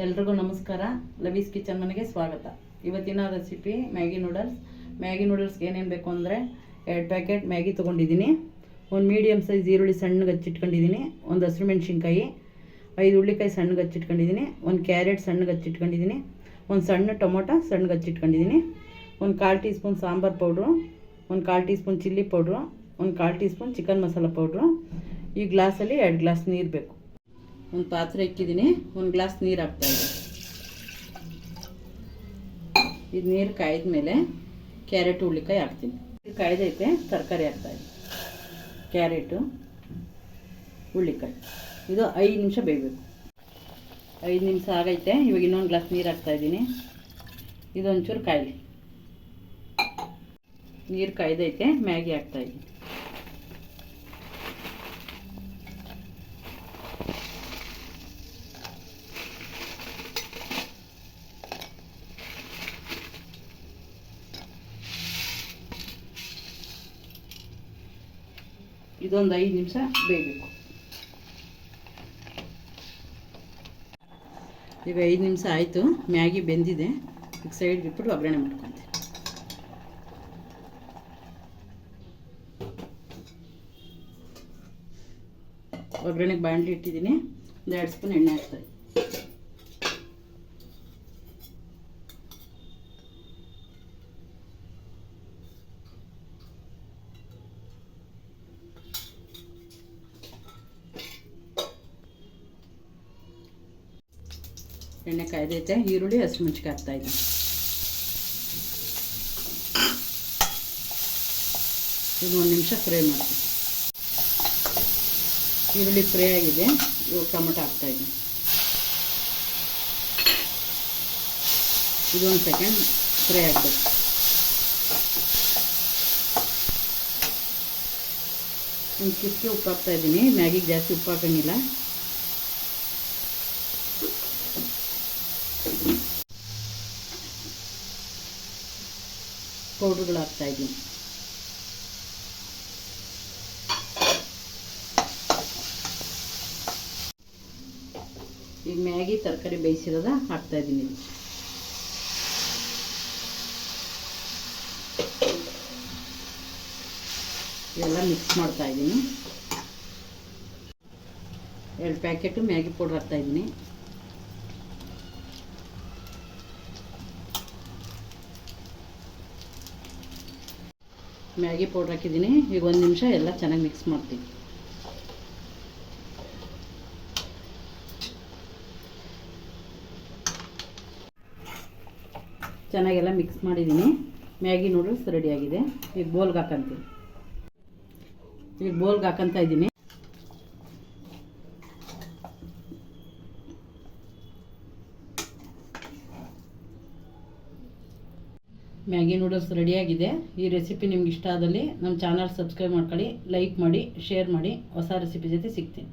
ಎಲ್ರಿಗೂ ನಮಸ್ಕಾರ. ಲವೀಸ್ ಕಿಚನ್ ಮನೆಗೆ ಸ್ವಾಗತ. ಇವತ್ತಿನ ರೆಸಿಪಿ ಮ್ಯಾಗಿ ನೂಡಲ್ಸ್ ಮ್ಯಾಗಿ ನೂಡಲ್ಸ್ಗೆ ಏನೇನು ಬೇಕು ಅಂದರೆ ಎರಡು ಪ್ಯಾಕೆಟ್ ಮ್ಯಾಗಿ ತೊಗೊಂಡಿದ್ದೀನಿ. ಒಂದು ಮೀಡಿಯಮ್ ಸೈಜ್ ಈರುಳ್ಳಿ ಸಣ್ಣಗೆ ಹಚ್ಚಿಟ್ಕೊಂಡಿದ್ದೀನಿ. ಒಂದು ಹಸಿರು ಮೆಣಸಿನ್ಕಾಯಿ, ಐದು ಹುಳ್ಳಿಕಾಯಿ ಸಣ್ಣಗೆ ಹಚ್ಚಿಟ್ಕೊಂಡಿದ್ದೀನಿ. ಒಂದು ಕ್ಯಾರೆಟ್ ಸಣ್ಣಗೆ ಹಚ್ಚಿಟ್ಕೊಂಡಿದ್ದೀನಿ. ಒಂದು ಸಣ್ಣ ಟೊಮೊಟೊ ಸಣ್ಣಗೆ ಹಚ್ಚಿಟ್ಕೊಂಡಿದ್ದೀನಿ. ಒಂದು ಕಾಲು ಟೀ ಸ್ಪೂನ್ ಸಾಂಬಾರು ಪೌಡ್ರು, ಒಂದು ಕಾಲು ಟೀ ಸ್ಪೂನ್ ಚಿಲ್ಲಿ ಪೌಡ್ರು, ಒಂದು ಕಾಲು teaspoon chicken masala powder. ಈ ಗ್ಲಾಸಲ್ಲಿ ಎರಡು ಗ್ಲಾಸ್ ನೀರು ಬೇಕು. ಒಂದು ಪಾತ್ರೆ ಇಕ್ಕಿದ್ದೀನಿ ಒಂದು ಗ್ಲಾಸ್ ನೀರು ಹಾಕ್ತಾಯಿದ್ದೆ ಇದು ನೀರು ಕಾಯ್ದ ಮೇಲೆ ಕ್ಯಾರೆಟ್ ಹುಳ್ಳಿಕಾಯಿ ಹಾಕ್ತೀನಿ. ಇದು ಕಾಯ್ದೈತೆ, ತರಕಾರಿ ಹಾಕ್ತಾಯಿದ್ದೆ ಕ್ಯಾರೆಟು ಹುಳ್ಳಿಕಾಯಿ ಇದು ಐದು ನಿಮಿಷ ಬೇಯಬೇಕು. ಐದು ನಿಮಿಷ ಆಗೈತೆ, ಇವಾಗ ಇನ್ನೊಂದು ಗ್ಲಾಸ್ ನೀರು ಹಾಕ್ತಾಯಿದ್ದೀನಿ ಇದೊಂಚೂರು ಕಾಯಲಿ. ನೀರು ಕಾಯ್ದೈತೆ, ಮ್ಯಾಗಿ ಹಾಕ್ತಾಯಿದ್ದೀನಿ ಇದೊಂದು ಐದು ನಿಮಿಷ ಬೇಯಬೇಕು. ಈಗ ಐದು ನಿಮಿಷ ಆಯಿತು, ಮ್ಯಾಗಿ ಬೆಂದಿದೆ. ಈಗ ಸೈಡ್ ಇಟ್ಬಿಟ್ಟು ಒಗ್ಗರಣೆ ಮಾಡ್ಕೊತೀನಿ ಒಗ್ಗರಣೆಗೆ ಬಾಣಲಿ ಇಟ್ಟಿದ್ದೀನಿ. ಒಂದು ಎರಡು ಸ್ಪೂನ್ ಎಣ್ಣೆ ಹಾಕ್ತಾರೆ ಎಣ್ಣೆ ಕಾಯ್ದೈತೆ, ಈರುಳ್ಳಿ ಹಸಿಮೆಣ್ಸಿಕಾಯಿ ಇದೆ ಇದು ಒಂದು ನಿಮಿಷ ಫ್ರೈ ಮಾಡ್ತೀನಿ. ಈರುಳ್ಳಿ ಫ್ರೈ ಆಗಿದೆ, ಇವಾಗ ಟೊಮೆಟೊ ಹಾಕ್ತಾಯಿದ್ದೀನಿ ಇದೊಂದು ಸೆಕೆಂಡ್ ಫ್ರೈ ಆಗಬೇಕು. ಒಂದು ಕಿಸ್ಕಿ ಉಪ್ಪು ಹಾಕ್ತಾಯಿದ್ದೀನಿ ಮ್ಯಾಗಿಗೆ ಜಾಸ್ತಿ ಉಪ್ಪು ಹಾಕೋಂಗಿಲ್ಲ ಪೌಡ್ರುಗಳು ಹಾಕ್ತಾಯಿದ್ದೀನಿ ಈಗ ಮ್ಯಾಗಿ, ತರಕಾರಿ ಬೇಯಿಸಿರೋದ ಹಾಕ್ತಾಯಿದ್ದೀನಿ ಎಲ್ಲ ಮಿಕ್ಸ್ ಮಾಡ್ತಾ ಇದ್ದೀನಿ. ಎರಡು ಪ್ಯಾಕೆಟು ಮ್ಯಾಗಿ ಪೌಡ್ರ್ ಹಾಕ್ತಾಯಿದ್ದೀನಿ ಮ್ಯಾಗಿ ಪೌಡ್ರ್ ಹಾಕಿದ್ದೀನಿ. ಈಗ ಒಂದು ನಿಮಿಷ ಎಲ್ಲ ಚೆನ್ನಾಗಿ ಮಿಕ್ಸ್ ಮಾಡ್ತೀನಿ. ಚೆನ್ನಾಗೆಲ್ಲ ಮಿಕ್ಸ್ ಮಾಡಿದ್ದೀನಿ. ಮ್ಯಾಗಿ ನೂಡಲ್ಸ್ ರೆಡಿಯಾಗಿದೆ ಈಗ ಬೋಲ್ಗೆ ಹಾಕಂತೀನಿ. ಈಗ ಬೋಲ್ಗೆ ಹಾಕಂತ ಇದ್ದೀನಿ. ಮ್ಯಾಗಿ ನೂಡಲ್ಸ್ ರೆಡಿಯಾಗಿದೆ. ಈ ರೆಸಿಪಿ ನಿಮ್ಗೆ ಇಷ್ಟ ಆದಲ್ಲಿ ನಮ್ಮ ಚಾನಲ್ ಸಬ್ಸ್ಕ್ರೈಬ್ ಮಾಡ್ಕೊಳ್ಳಿ, ಲೈಕ್ ಮಾಡಿ, ಶೇರ್ ಮಾಡಿ. ಹೊಸ ರೆಸಿಪಿ ಜೊತೆ ಸಿಗ್ತೀನಿ.